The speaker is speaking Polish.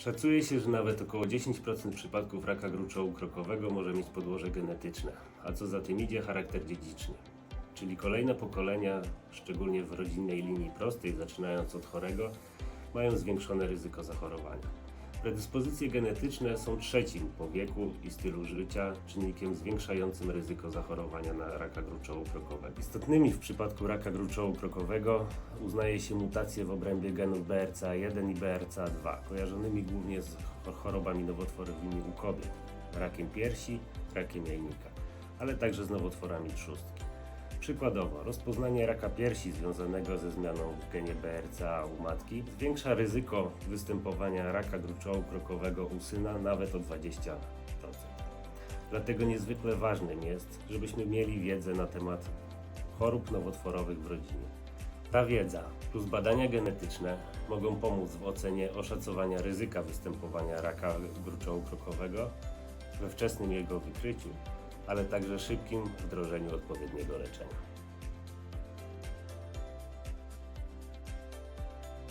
Szacuje się, że nawet około 10% przypadków raka gruczołu krokowego może mieć podłoże genetyczne, a co za tym idzie charakter dziedziczny. Czyli kolejne pokolenia, szczególnie w rodzinnej linii prostej, zaczynając od chorego, mają zwiększone ryzyko zachorowania. Predyspozycje genetyczne są trzecim po wieku i stylu życia czynnikiem zwiększającym ryzyko zachorowania na raka gruczołu krokowego. Istotnymi w przypadku raka gruczołu krokowego uznaje się mutacje w obrębie genów BRCA1 i BRCA2, kojarzonymi głównie z chorobami nowotworowymi u kobiet, rakiem piersi, rakiem jajnika, ale także z nowotworami trzustki. Przykładowo, rozpoznanie raka piersi związanego ze zmianą w genie BRCA u matki zwiększa ryzyko występowania raka gruczołu krokowego u syna nawet o 20%. Dlatego niezwykle ważnym jest, żebyśmy mieli wiedzę na temat chorób nowotworowych w rodzinie. Ta wiedza plus badania genetyczne mogą pomóc w ocenie oszacowania ryzyka występowania raka gruczołu krokowego, we wczesnym jego wykryciu, ale także szybkim wdrożeniu odpowiedniego leczenia.